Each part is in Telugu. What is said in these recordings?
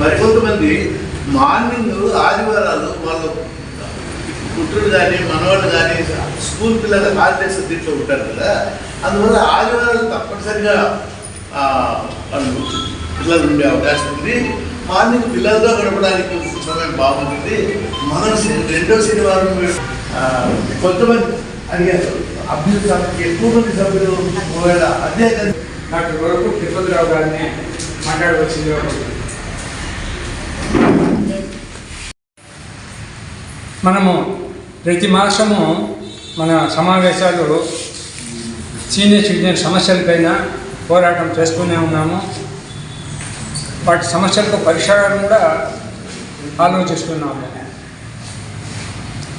మరికొంతమంది మార్నింగ్ ఆదివారాలు వాళ్ళు పుట్టుడు కానీ మనవాళ్ళు కానీ స్కూల్ పిల్లలు హాలిడేస్ దీంట్లో ఉంటారు కదా. అందువల్ల ఆదివారాలు తప్పనిసరిగా వాళ్ళు పిల్లలు ఉండే అవకాశం ఉంది. మార్నింగ్ పిల్లలతో గడపడానికి సమయం బాగుంటుంది. మనం రెండో శనివారం కొంతమంది అడిగారు అభ్యులు ఎక్కువ మంది సభ్యులు ఒకవేళ అదే డాక్టర్ వరకు తిరుపతిరావు గారిని మాట్లాడవలసింది మనము ప్రతి మాసము మన సమావేశాలు సీనియర్ సిటిజన్ సమస్యలపైన పోరాటం చేస్తూనే ఉన్నాము. వాటి సమస్యలకు పరిష్కారం కూడా ఆలోచిస్తున్నాము.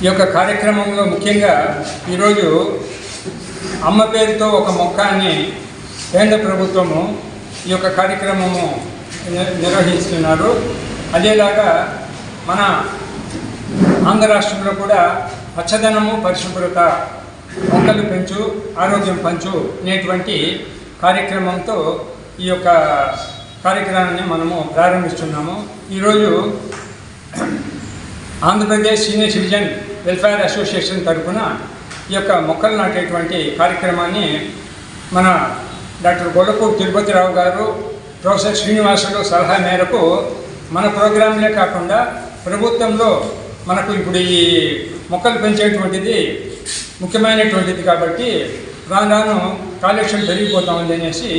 ఈ యొక్క కార్యక్రమంలో ముఖ్యంగా ఈరోజు అమ్మ పేరుతో ఒక మొక్క అని కేంద్ర ప్రభుత్వము ఈ యొక్క కార్యక్రమము ని- నిర్వహిస్తున్నారు. అదేలాగా మన ఆంధ్ర రాష్ట్రంలో కూడా పచ్చదనము పరిశుభ్రత మొక్కలు పెంచు ఆరోగ్యం పంచు అనేటువంటి కార్యక్రమంతో ఈ యొక్క కార్యక్రమాన్ని మనము ప్రారంభిస్తున్నాము. ఈరోజు Andhra Pradesh senior citizen welfare association తరఫున ఈ యొక్క మొక్కలు నాటేటువంటి కార్యక్రమాన్ని మన డాక్టర్ గొల్లపూడి తిరుపతిరావు గారు ప్రొఫెసర్ శ్రీనివాసులు సలహా మేరకు మన ప్రోగ్రాంలే కాకుండా ప్రభుత్వంలో మనకు ఇప్పుడు ఈ మొక్కలు పెంచేటువంటిది ముఖ్యమైనటువంటిది కాబట్టి రాను రాను కాలుష్యం పెరిగిపోతా ఉంది అనేసి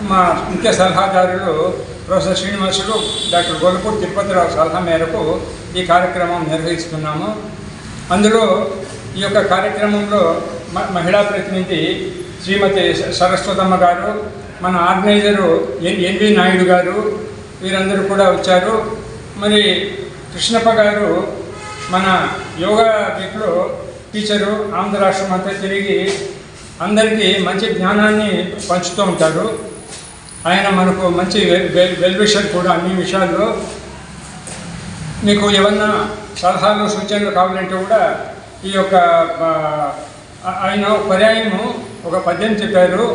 మా ముఖ్య సలహాదారులు ప్రొఫెసర్ శ్రీనివాసులు డాక్టర్ గొల్లపూడి తిరుపతిరావు సలహా మేరకు ఈ కార్యక్రమం నిర్వహిస్తున్నాము. అందులో ఈ యొక్క కార్యక్రమంలో మ- మహిళా ప్రతినిధి శ్రీమతి సరస్వతమ్మ గారు మన ఆర్గనైజరు ఎన్ ఎన్వి నాయుడు గారు వీరందరూ కూడా వచ్చారు. మరి కృష్ణప్ప గారు మన యోగా వీక్లో టీచరు ఆంధ్ర రాష్ట్రం అంతా తిరిగి అందరికీ మంచి జ్ఞానాన్ని పంచుతూ ఉంటారు. ఆయన మనకు మంచి వెల్ కూడా అన్ని విషయాల్లో. మీకు ఏమన్నా సలహాలు సూచనలు కావాలంటే కూడా ఈ యొక్క ఆయన పర్యాయము ఒక పద్యం చెప్పారు.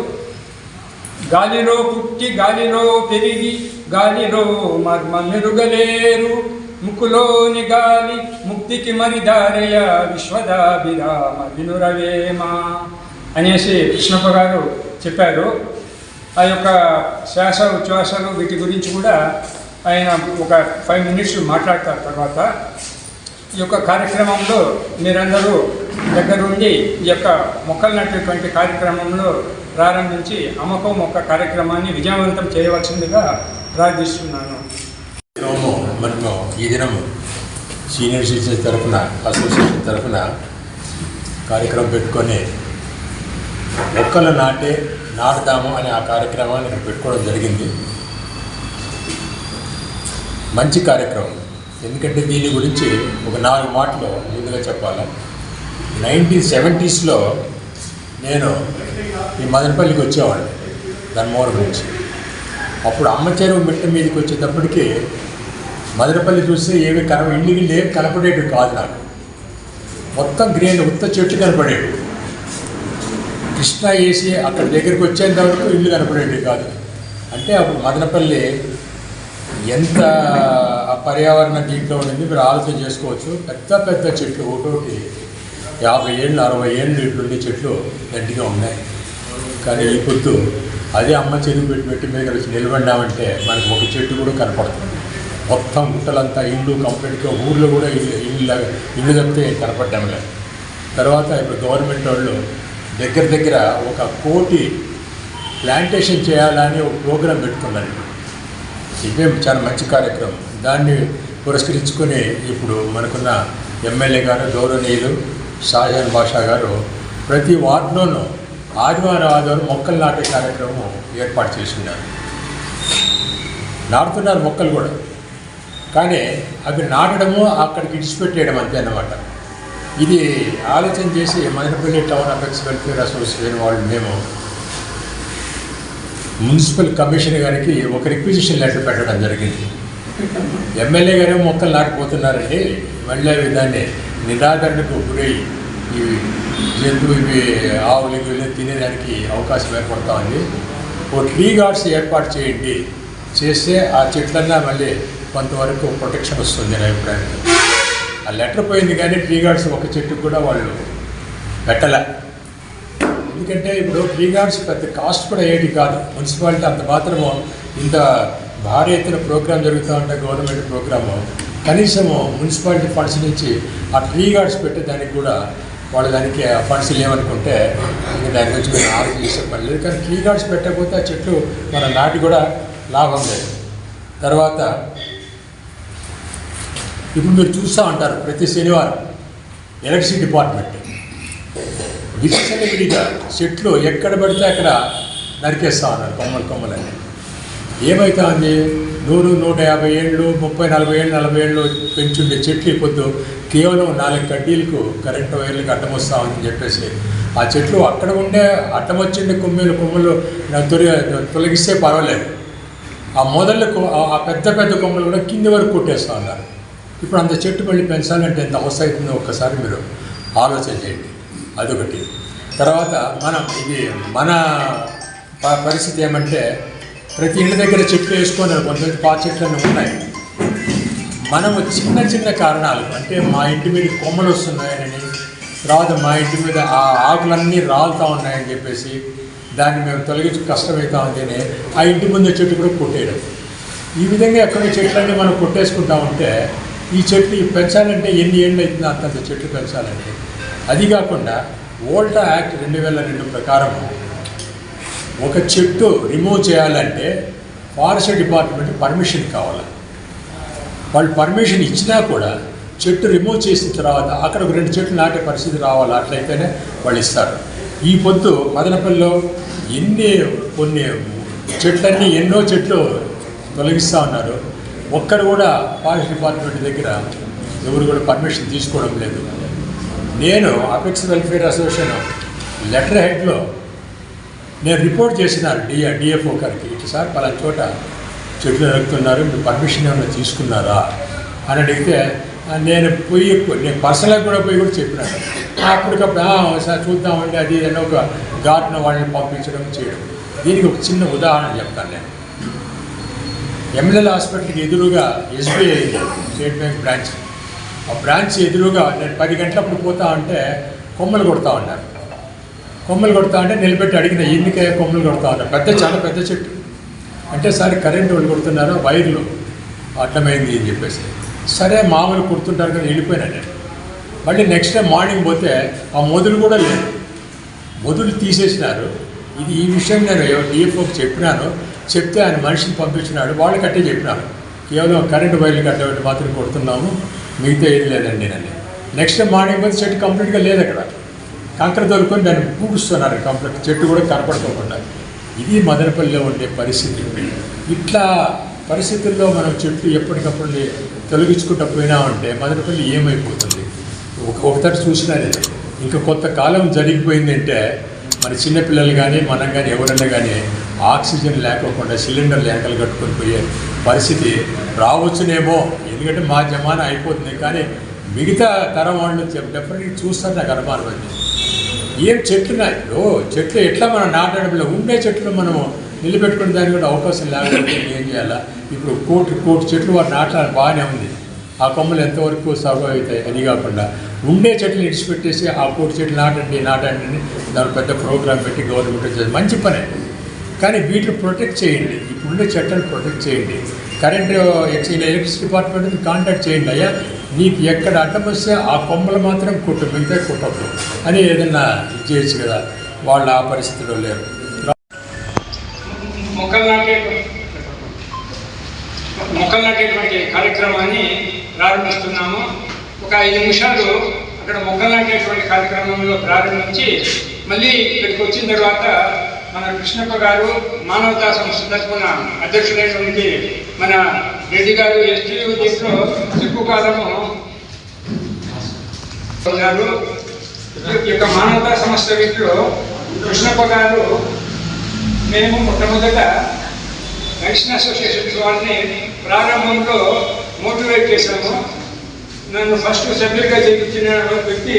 గాలిలో పుట్టి గాలిలో పెరిగి గాలిలో మర్మ మెరుగలేరు ముక్కులోని గాలి ముక్తికి మరి దారయ విశ్వదాభిరామ వినురవేమా అనేసి కృష్ణప్ప గారు చెప్పారు. ఆ యొక్క శ్వాస ఉచ్ఛ్వాసలు వీటి గురించి కూడా ఆయన ఒక ఫైవ్ మినిట్స్ మాట్లాడతారు తర్వాత. ఈ యొక్క కార్యక్రమంలో మీరందరూ దగ్గరుండి ఈ యొక్క మొక్కలు నటినటువంటి కార్యక్రమంలో ప్రారంభించి అమ్మకం మొక్క కార్యక్రమాన్ని విజయవంతం చేయవలసిందిగా ప్రార్థిస్తున్నాను. ఈ దినం సీనియర్ సిటిజన్స్ తరఫున అసోసియేషన్ తరఫున కార్యక్రమం పెట్టుకొని మొక్కలు నాటే నాటుదాము అనే ఆ కార్యక్రమాన్ని ఇక్కడ పెట్టుకోవడం జరిగింది. మంచి కార్యక్రమం. ఎందుకంటే దీని గురించి ఒక నాలుగు మాటలు ముందుగా చెప్పాలి. నైన్టీన్ సెవెంటీస్లో నేను ఈ మదనపల్లికి వచ్చేవాడిని ధర్మవరం నుంచి. అప్పుడు అమ్మ చెరువు మిట్ట మీదకి వచ్చేటప్పటికి మదనపల్లి చూస్తే ఏవి కనప ఇల్లు లేవు ఏమి కనపడేవి కాదు నాకు. మొత్తం గ్రీన్ ఉత్త చెట్లు కనపడేవి కృష్ణ వేసి అక్కడ దగ్గరికి వచ్చేంత వరకు ఇల్లు కనపడేవి కాదు. అంటే అప్పుడు మదనపల్లి ఎంత పర్యావరణ దీంట్లో ఉండింది మీరు ఆలోచన చేసుకోవచ్చు. పెద్ద పెద్ద చెట్లు ఒకటి యాభై ఏళ్ళు అరవై ఏళ్ళు ఇట్లుండే చెట్లు గట్టిగా ఉన్నాయి. కానీ ఈ పొద్దు అదే అమ్మ చెరువు పెట్టి పెట్టి మీద నిలబడ్డామంటే మనకు ఒక చెట్టు కూడా కనపడుతుంది మొత్తం గుట్టలంతా ఇల్లు కంప్లీట్గా ఊర్లో కూడా ఇల్లు ఇల్లు ఇల్లు తప్పితే కనపడ్డాం లేదు. తర్వాత ఇప్పుడు గవర్నమెంట్ వాళ్ళు దగ్గర దగ్గర ఒక కోటి ప్లాంటేషన్ చేయాలని ఒక ప్రోగ్రాం పెట్టుకున్నారు ఇవే చాలా మంచి కార్యక్రమం. దాన్ని పురస్కరించుకొని ఇప్పుడు మనకున్న ఎమ్మెల్యే గారు గౌరవనీయులు షాజాన్ బాషా గారు ప్రతి వార్డులోనూ ఆదివారం ఆదివారం మొక్కలు నాటే కార్యక్రమం ఏర్పాటు చేసి ఉన్నారు నాటుతున్నారు మొక్కలు కూడా. కానీ అవి నాటడము అక్కడికి ఇడిచిపెట్టేయడం అంతే అన్నమాట. ఇది ఆలోచన చేసి Madanapalle town apex welfare association వాళ్ళు మేము మున్సిపల్ కమిషన్ గారికి ఒక రిక్విజిషన్ లెటర్ పెట్టడం జరిగింది. ఎమ్మెల్యే గారే మొక్కలు నాటిపోతున్నారండి. మళ్ళీ అవి దాన్ని నిరాదరణకు గురై ఇవి జంతువు ఇవి ఆవులు ఇవి తినేదానికి అవకాశం ఏర్పడతా ఉంది. ఓ ట్రీ గార్డ్స్ ఏర్పాటు చేయండి. చేస్తే ఆ చెట్లన్నా మళ్ళీ కొంతవరకు ప్రొటెక్షన్ వస్తుంది నా అభిప్రాయం. ఆ లెటర్ పోయింది కానీ ట్రీ గార్డ్స్ ఒక చెట్టుకు కూడా వాళ్ళు పెట్టల. ఎందుకంటే ఇప్పుడు ట్రీ గార్డ్స్ పెద్ద కాస్ట్ కూడా ఏది కాదు. మున్సిపాలిటీ అంత మాత్రము ఇంత భారీ ఎత్తున ప్రోగ్రామ్ జరుగుతూ ఉంటే గవర్నమెంట్ ప్రోగ్రాము కనీసము మున్సిపాలిటీ ఫండ్స్ నుంచి ఆ ట్రీ గార్డ్స్ పెట్టే దానికి కూడా వాళ్ళు దానికి ఆ ఫండ్స్ లేవనుకుంటే ఇంకా దాని గురించి మేము ఆర్డర్ చేసే పని లేదు. కానీ ట్రీ గార్డ్స్ పెట్టకపోతే ఆ చెట్లు మన నాటి కూడా లాభం లేదు. తర్వాత ఇప్పుడు మీరు చూస్తూ ఉంటారు ప్రతి శనివారం ఎలక్ట్రిసిటీ డిపార్ట్మెంట్. విచ్చలవిడిగా చెట్లు ఎక్కడ పడితే అక్కడ నరికేస్తా ఉన్నారు కొమ్మలు కొమ్మలని. ఏమైతా ఉంది నూరు నూట యాభై ఏళ్ళు ముప్పై నలభై ఏళ్ళు నలభై ఏళ్ళు పెంచుండే చెట్లు ఇప్పుడు కేవలం నాలుగు కడ్డీలకు కరెంటు వైర్లకు అడ్డం ఉందని చెప్పేసి ఆ చెట్లు అక్కడ ఉండే అడ్డం వచ్చిండే కొమ్మలు కొమ్మలు తొలి తొలగిస్తే పర్వాలేదు. ఆ మొదళ్ళకు ఆ పెద్ద పెద్ద కొమ్మలు కూడా కింది వరకు కొట్టేస్తూ ఉన్నారు. ఇప్పుడు అంత చెట్టు మళ్ళీ పెంచాలంటే ఎంత అవసరం అవుతుందో ఒక్కసారి మీరు ఆలోచన చేయండి. అదొకటి. తర్వాత మనం ఇది మన ప- పరిస్థితి ఏమంటే ప్రతి ఇంటి దగ్గర చెట్లు వేసుకొని కొంతమంది పా చెట్లన్నీ ఉన్నాయి. మనము చిన్న చిన్న కారణాలు అంటే మా ఇంటి మీద కొమ్మలు వస్తున్నాయని తర్వాత మా ఇంటి మీద ఆ ఆకులన్నీ రాలుతూ ఉన్నాయని చెప్పేసి దాన్ని మేము తొలగించి కష్టమవుతా ఉందని ఆ ఇంటి ముందు చెట్టు కూడా కొట్టేయడం. ఈ విధంగా ఎక్కడ చెట్లన్నీ మనం కొట్టేసుకుంటా ఉంటే ఈ చెట్లు పెంచాలంటే ఎన్ని ఏళ్ళు అవుతుందో అంతంత చెట్లు పెంచాలంటే? అది కాకుండా ఓల్టా యాక్ట్ రెండు వేల రెండు ప్రకారం ఒక చెట్టు రిమూవ్ చేయాలంటే ఫారెస్ట్ డిపార్ట్మెంట్ పర్మిషన్ కావాలి. వాళ్ళు పర్మిషన్ ఇచ్చినా కూడా చెట్టు రిమూవ్ చేసిన తర్వాత అక్కడ ఒక రెండు చెట్లు నాటే పరిస్థితి రావాలి. అట్లయితేనే వాళ్ళు ఇస్తారు. ఈ పొద్దు మదనపల్లిలో ఎన్ని కొన్ని చెట్లన్నీ ఎన్నో చెట్లు తొలగిస్తూ ఉన్నారు. ఒక్కరు కూడా ఫారెస్ట్ డిపార్ట్మెంట్ దగ్గర ఎవరు కూడా పర్మిషన్ తీసుకోవడం లేదు. నేను అపెక్స్ వెల్ఫేర్ అసోసియేషన్ లెటర్ హెడ్లో నేను రిపోర్ట్ చేసినాను డిఏ డిఎఫ్ఓ గారికి ఇటు సార్ పలానా చోట చెట్లు నరుకుతున్నారు మీరు పర్మిషన్ ఏమైనా తీసుకున్నారా? అని అడిగితే నేను పోయి నేను పర్సనల్గా కూడా పోయి కూడా చెప్పినాను అప్పటికప్పుడు సార్ చూద్దామండి అది ఏదైనా ఒక గార్డెన్ వాళ్ళని పంపించడం చేయడం. దీనికి ఒక చిన్న ఉదాహరణ చెప్తాను నేను. ఎంఎల్ఎల్ హాస్పిటల్కి ఎదురుగా ఎస్బీఐ స్టేట్ బ్యాంక్ బ్రాంచ్. ఆ బ్రాంచ్ ఎదురుగా నేను పది గంటలప్పుడు పోతా ఉంటే కొమ్మలు కొడతా ఉన్నారు. కొమ్మలు కొడతా అంటే నిలబెట్టి అడిగిన ఎందుకే కొమ్మలు కొడతా ఉన్నారు. పెద్ద చాలా పెద్ద చెట్టు. అంటే సరే కరెంటు వాళ్ళు కొడుతున్నారు? వైర్లు. అడ్డమైంది అని చెప్పేసి. సరే మామూలు కుడుతుంటారు కానీ వెళ్ళిపోయినా నేను. మళ్ళీ నెక్స్ట్ డే మార్నింగ్ పోతే ఆ మొదలు కూడా లేదు. మొదలు తీసేసినారు. ఇది ఈ విషయం నేను డిఎఫ్ఓకి చెప్పినాను. చెప్తే ఆయన మనిషిని పంపించినాడు. వాళ్ళు కట్టే చెప్పినారు. కేవలం కరెంటు వైర్లు కట్టేవాటి మాత్రం కొడుతున్నాము. మిగతా ఏది లేదండి నన్ను. నెక్స్ట్ మార్నింగ్ పోతే చెట్టు కంప్లీట్గా లేదు అక్కడ. కంకర తోలుకొని దాన్ని పూడుస్తున్నారు కంప్లీట్ చెట్టు కూడా కనపడుకోకుండా. ఇది మదనపల్లిలో ఉండే పరిస్థితి. ఇట్లా పరిస్థితుల్లో మనం చెట్లు ఎప్పటికప్పుడు తొలగించుకుంటూ పోయినామంటే మదనపల్లి ఏమైపోతుంది? ఒక ఒకసారి చూసినా ఇంకా కొంత కాలం జరిగిపోయిందంటే మన చిన్నపిల్లలు కానీ మనం కానీ ఎవరైనా కానీ ఆక్సిజన్ లేకోకుండా సిలిండర్ లేకలు కట్టుకొని పోయే పరిస్థితి రావచ్చునేమో. ఎందుకంటే మా జమానా అయిపోతుంది కానీ మిగతా తరం వాళ్ళు డెఫినెట్గా చూస్తారు నాకు అనుమానం అది. ఏం చెట్లు ఓ చెట్లు ఎట్లా మనం నాటడంలో ఉండే చెట్లు మనము నిలబెట్టుకునే దానికి కూడా అవకాశం లేకపోతే ఏం చేయాలా? ఇప్పుడు కోటి కోటి చెట్లు వారు నాటడానికి బాగానే ఉంది. ఆ కొమ్మలు ఎంతవరకు సాగు అవుతాయి అది కాకుండా ఉండే చెట్లు ఇడిచిపెట్టేసి ఆ కోటి చెట్లు నాటండి నాటండి అని దాని పెద్ద ప్రోగ్రామ్ పెట్టి గవర్నమెంట్ వచ్చేది. మంచి పనే. కానీ వీటిని ప్రొటెక్ట్ చేయండి. ఇప్పుడుండే చెట్లను ప్రొటెక్ట్ చేయండి. కరెంట్ ఎలక్ట్రిసిటీ డిపార్ట్మెంట్ కాంటాక్ట్ చేయండి. అయ్యా నీకు ఎక్కడ అడ్డం వస్తే ఆ కొమ్మలు మాత్రం కుట్టు మిగతా కొట్టద్దు అని ఏదన్నా ఇది చేయొచ్చు కదా. వాళ్ళు ఆ పరిస్థితిలో లేరు. మొక్కలు నాటే మొక్కలు నాటేటువంటి కార్యక్రమాన్ని ప్రారంభిస్తున్నాము. ఒక ఐదు నిమిషాలు అక్కడ మొక్కలు కార్యక్రమంలో ప్రారంభించి మళ్ళీ ఇక్కడికి వచ్చిన తర్వాత మన కృష్ణప్ప గారు మానవతా సంస్థ తరఫున అధ్యక్షుడైనటువంటి మన రెడ్డి గారు ఎస్టీయూ దీంట్లో ఎక్కువ కాలము గారు ఈ యొక్క మానవతా సంస్థ వీటిలో కృష్ణప్ప గారు మేము మొట్టమొదట వైష్ణ అసోసియేషన్స్ వారిని ప్రారంభంలో మోటివేట్ చేశాము. నన్ను ఫస్ట్ సభ్యులుగా చేయించిన వ్యక్తి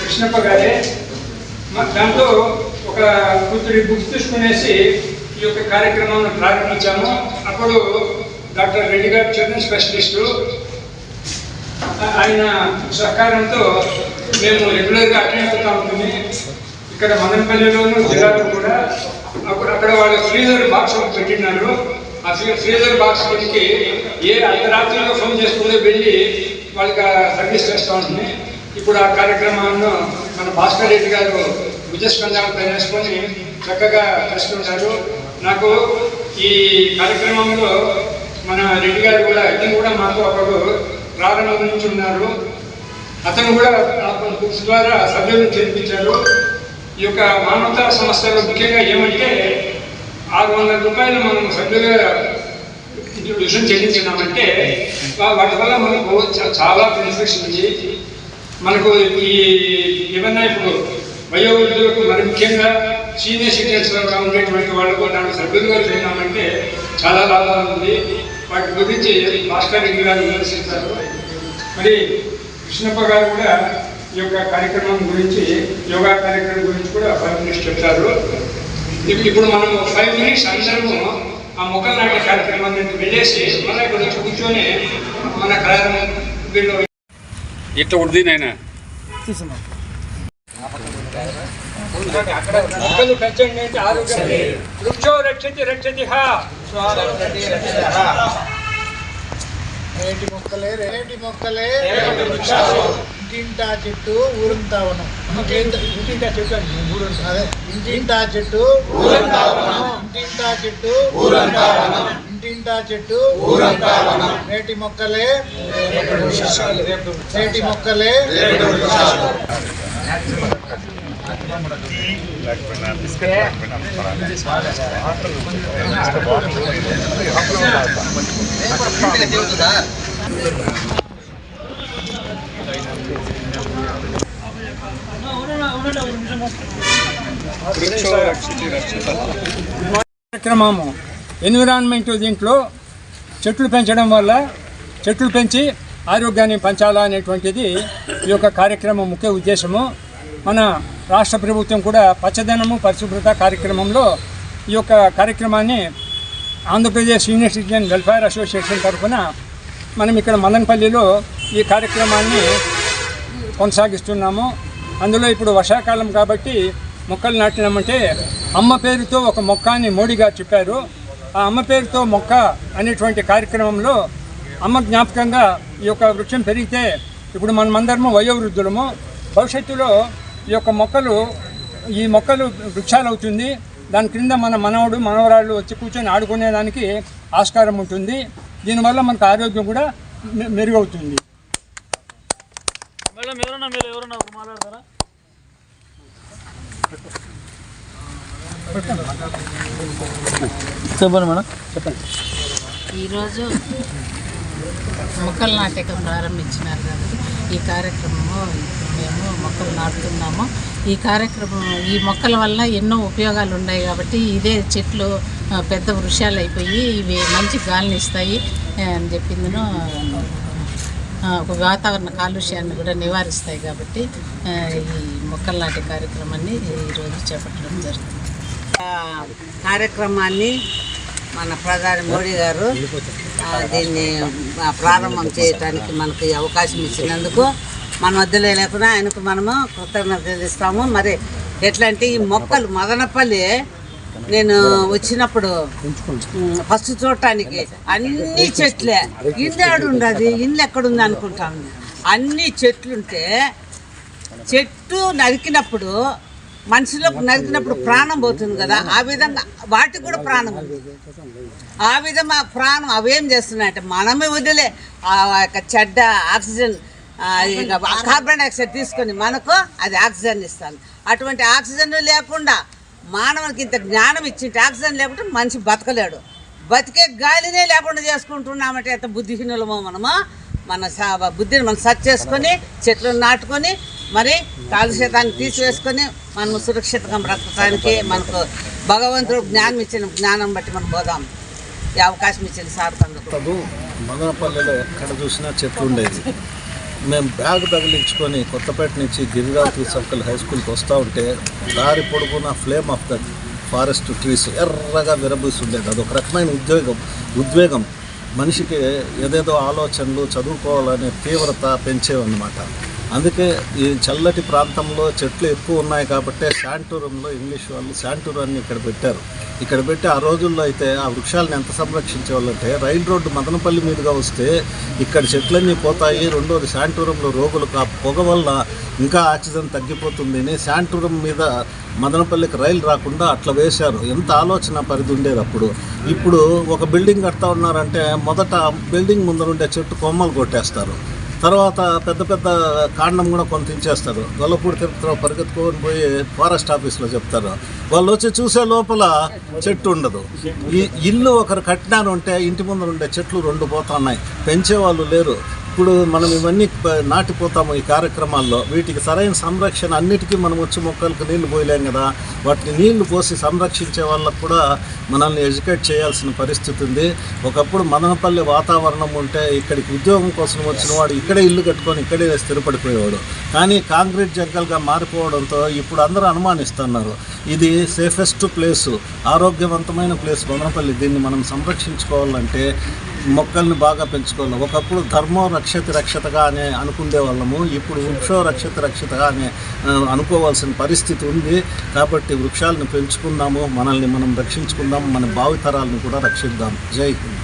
కృష్ణప్ప గారే. దాంతో ఒక కూతురి బుక్స్ తీసుకునేసి ఈ యొక్క కార్యక్రమాన్ని ప్రారంభించాము. అప్పుడు డాక్టర్ రెడ్డి గారు చిల్డ్రన్ స్పెషలిస్టు ఆయన సహకారంతో మేము రెగ్యులర్గా అటెండ్ అవుతా ఉంటుంది ఇక్కడ మదనపల్లిలోను జిల్లాలో కూడా అక్కడ అక్కడ వాళ్ళు ఫ్రీజర్ బాక్స్ పెట్టినారు ఆ ఫ్రీజర్ బాక్స్కి ఏ అర్ధరాత్రిలో ఫోన్ చేసుకునే వెళ్ళి వాళ్ళకి సర్వీస్ చేస్తూ ఉంటుంది. ఇప్పుడు ఆ కార్యక్రమాలను మన భాస్కర్ రెడ్డి గారు విజయస్పందాలు తయారేసుకొని చక్కగా చేస్తుంటారు. నాకు ఈ కార్యక్రమంలో మన రెడ్డి గారు కూడా ఇతను కూడా మాతో ఒకడు ప్రారంభం నుంచి ఉన్నారు. అతను కూడా బుక్స్ ద్వారా సభ్యులను చేర్పించారు. ఈ యొక్క మానవతా సంస్థలో ముఖ్యంగా ఏమంటే ఆరు వందల రూపాయలు మనం సభ్యులుగా రుసుము చెల్లించినామంటే వాటి వల్ల మనకు చాలా బెనిఫిట్స్ ఉంది. మనకు ఈ ఏమన్నా ఇప్పుడు వయోవృద్ధులకు మరి ముఖ్యంగా సీనియర్ సిటిజన్స్గా ఉండేటువంటి వాళ్ళకు దాన్ని సభ్యులుగా చేరినామంటే చాలా లాభాలు ఉంది. వాటి గురించి మాస్టర్ రెడ్డి గారు విమర్శిస్తారు. మరి కృష్ణప్ప గారు కూడా ఈ యొక్క కార్యక్రమం గురించి యోగా కార్యక్రమం గురించి కూడా ఫైవ్ మినిట్స్ చెప్తారు ఇప్- ఇప్పుడు మనం ఫైవ్ మినిట్స్ అందరము ఆ మొక్కలు నాటే కార్యక్రమాన్ని వెళ్ళేసి మళ్ళీ ఇక్కడ వచ్చి కూర్చొని మన కార్యక్రమం ఇట్లా ఉడిది నాయన మొక్కలు పెంచండి అంటే ఆరోగ్యం వృక్షో రక్షతి రక్షతి రేటి మొక్కలే. రేటి మొక్కలే. ఇంటింటా చెట్టు ఊరంతా వనం. ఇంటింటా మూడు అదే. ఇంటింటా చెట్టు ఇంటింటా చెట్టు ఇంటింటా చెట్టు రేటి మొక్కలే రేటి మొక్కలే కార్యక్రమము ఎన్విరాన్మెంట్ దీంట్లో చెట్లు పెంచడం వల్ల చెట్లు పెంచి ఆరోగ్యాన్ని పెంచాలా అనేటువంటిది ఈ యొక్క కార్యక్రమం ముఖ్య ఉద్దేశము. మన రాష్ట్ర ప్రభుత్వం కూడా పచ్చదనము పరిశుభ్రత కార్యక్రమంలో ఈ యొక్క కార్యక్రమాన్ని Andhra Pradesh senior citizen welfare association తరఫున మనం ఇక్కడ మదనపల్లిలో ఈ కార్యక్రమాన్ని కొనసాగిస్తున్నాము. అందులో ఇప్పుడు వర్షాకాలం కాబట్టి మొక్కలు నాటినామంటే అమ్మ పేరుతో ఒక మొక్క అని చెప్పారు. ఆ అమ్మ పేరుతో మొక్క అనేటువంటి కార్యక్రమంలో అమ్మ జ్ఞాపకంగా ఈ యొక్క వృక్షం పెరిగితే ఇప్పుడు మనమందరము వయోవృద్ధులము. భవిష్యత్తులో ఈ యొక్క మొక్కలు ఈ మొక్కలు వృక్షాలు అవుతుంది దాని క్రింద మన మనవడు మనవరాళ్ళు వచ్చి కూర్చొని ఆడుకునేదానికి ఆస్కారం ఉంటుంది. దీనివల్ల మనకు ఆరోగ్యం కూడా మెరుగవుతుంది. మేడం ఎవరన్నా మీరు ఎవరన్నా చెప్పండి మేడం. చెప్పండి ఈరోజు మొక్కలు నాటకం ప్రారంభించినారు కదా. ఈ కార్యక్రమము మేము మొక్కలు నాటుతున్నాము. ఈ కార్యక్రమం ఈ మొక్కల వల్ల ఎన్నో ఉపయోగాలు ఉన్నాయి కాబట్టి ఇదే చెట్లు పెద్ద వృక్షాలు అయిపోయి ఇవి మంచి గాలిని ఇస్తాయి అని చెప్పిందను. ఒక వాతావరణ కాలుష్యాన్ని కూడా నివారిస్తాయి కాబట్టి ఈ మొక్కలు నాటే కార్యక్రమాన్ని ఈరోజు చేపట్టడం జరుగుతుంది. కార్యక్రమాన్ని మన ప్రధాని మోడీ గారు దీన్ని ప్రారంభం చేయడానికి మనకు అవకాశం ఇచ్చినందుకు మన మధ్యలో లేకుండా ఆయనకు మనము కృతజ్ఞతలు ఇస్తాము మరి ఎట్లా అంటే ఈ మొక్కలు మదనపల్లి నేను వచ్చినప్పుడు ఫస్ట్ చూడటానికి అన్ని చెట్లే. ఇల్లు ఆడు ఉండదు? ఇల్లు ఎక్కడుంది అనుకుంటాం అన్ని చెట్లుంటే చెట్టు నరికినప్పుడు మనిషిలోకి నరికినప్పుడు ప్రాణం పోతుంది కదా ఆ విధంగా వాటికి కూడా ప్రాణం ఉంది. ఆ విధంగా ప్రాణం అవేం చేస్తున్నాయంటే మనమే వదిలే ఆ యొక్క చెడ్డ ఆక్సిజన్ కార్బన్ డైఆక్సైడ్ తీసుకొని మనకు అది ఆక్సిజన్ ఇస్తాను. అటువంటి ఆక్సిజన్ లేకుండా మానవునికి ఇంత జ్ఞానం ఇచ్చింటే ఆక్సిజన్ లేకుంటే మనిషి బతకలేడు. బతికే గాలినే లేకుండా చేసుకుంటున్నామంటే ఎంత బుద్ధిహీనులమో మనము మన స- బుద్ధిని మనం సర్చ్ చేసుకొని చెట్లను నాటుకొని మరి కాలుష్యతాన్ని తీసివేసుకొని మనం సురక్షితంగా బ్రతకడానికి మనకు భగవంతుడు జ్ఞానం ఇచ్చిన జ్ఞానం బట్టి మనం పోదాం. ఈ అవకాశం ఇచ్చిన సార్ తండ్రి తగు మదనపల్లిలో ఎక్కడ చూసినా చెట్లు ఉండేది మేము బ్యాగ్ తగిలించుకొని కొత్తపేట నుంచి గిరిరాత్రి సర్కిల్ హై స్కూల్కి వస్తూ ఉంటే దారి పొడుగున flame of the forest trees ఎర్రగా విరబూసి ఉండేది అదొక రకమైన ఉద్వేగం ఉద్వేగం. మనిషికి ఏదేదో ఆలోచనలు చదువుకోవాలనే తీవ్రత పెంచేవన్నమాట. అందుకే ఈ చల్లటి ప్రాంతంలో చెట్లు ఎక్కువ ఉన్నాయి కాబట్టి శాంటూరంలో ఇంగ్లీష్ వాళ్ళు శాంటూరాన్ని ఇక్కడ పెట్టారు. ఇక్కడ పెట్టి ఆ రోజుల్లో అయితే ఆ వృక్షాలను ఎంత సంరక్షించేవాళ్ళంటే రైలు రోడ్డు మదనపల్లి మీదుగా వస్తే ఇక్కడ చెట్లన్నీ పోతాయి రెండోది శాంటూరంలో రోగులు ఆ పొగ వల్ల ఇంకా ఆక్సిజన్ తగ్గిపోతుంది అని శాంటూరం మీద మదనపల్లికి రైలు రాకుండా అట్లా వేశారు. ఎంత ఆలోచన పరిధి ఉండేది అప్పుడు. ఇప్పుడు ఒక బిల్డింగ్ కడతా ఉన్నారంటే మొదట బిల్డింగ్ ముందరుండే చెట్టు కొమ్మలు కొట్టేస్తారు. తర్వాత పెద్ద పెద్ద కాండం కూడా కొంత ఇచ్చేస్తారు. గొల్లపూడి తిరుపతిలో పరిగెత్తుకొని పోయి ఫారెస్ట్ ఆఫీస్లో చెప్తారు. వాళ్ళు వచ్చి చూసే లోపల చెట్టు ఉండదు. ఈ ఇల్లు ఒకరు కట్టినారు అంటే ఇంటి ముందర ఉండే చెట్లు రెండు పోతున్నాయి పెంచే వాళ్ళు లేరు. ఇప్పుడు మనం ఇవన్నీ నాటిపోతాము ఈ కార్యక్రమాల్లో. వీటికి సరైన సంరక్షణ అన్నిటికీ మనం వచ్చి మొక్కలకు నీళ్ళు పోయలేం కదా. వాటిని నీళ్ళు పోసి సంరక్షించే వాళ్ళకు కూడా మనల్ని ఎడ్యుకేట్ చేయాల్సిన పరిస్థితి ఉంది. ఒకప్పుడు మదనపల్లి వాతావరణం ఉంటే ఇక్కడికి ఉద్యోగం కోసం వచ్చిన వాడు ఇక్కడే ఇల్లు కట్టుకొని ఇక్కడే స్థిరపడిపోయేవాడు. కానీ కాంక్రీట్ జంగల్గా మారిపోవడంతో ఇప్పుడు అందరూ అనుమానిస్తున్నారు. ఇది సేఫెస్ట్ ప్లేసు ఆరోగ్యవంతమైన ప్లేస్ మదనపల్లి. దీన్ని మనం సంరక్షించుకోవాలంటే మొక్కల్ని బాగా పెంచుకోవాలి ఒకప్పుడు ధర్మో రక్షత రక్షతగా అనే అనుకునే వాళ్ళము ఇప్పుడు వృక్షో రక్షత రక్షతగా అనే అనుకోవాల్సిన పరిస్థితి ఉంది. కాబట్టి వృక్షాలను పెంచుకుందాము మనల్ని మనం రక్షించుకుందాం మన భావితరాలను కూడా రక్షిద్దాం. జై హింద్.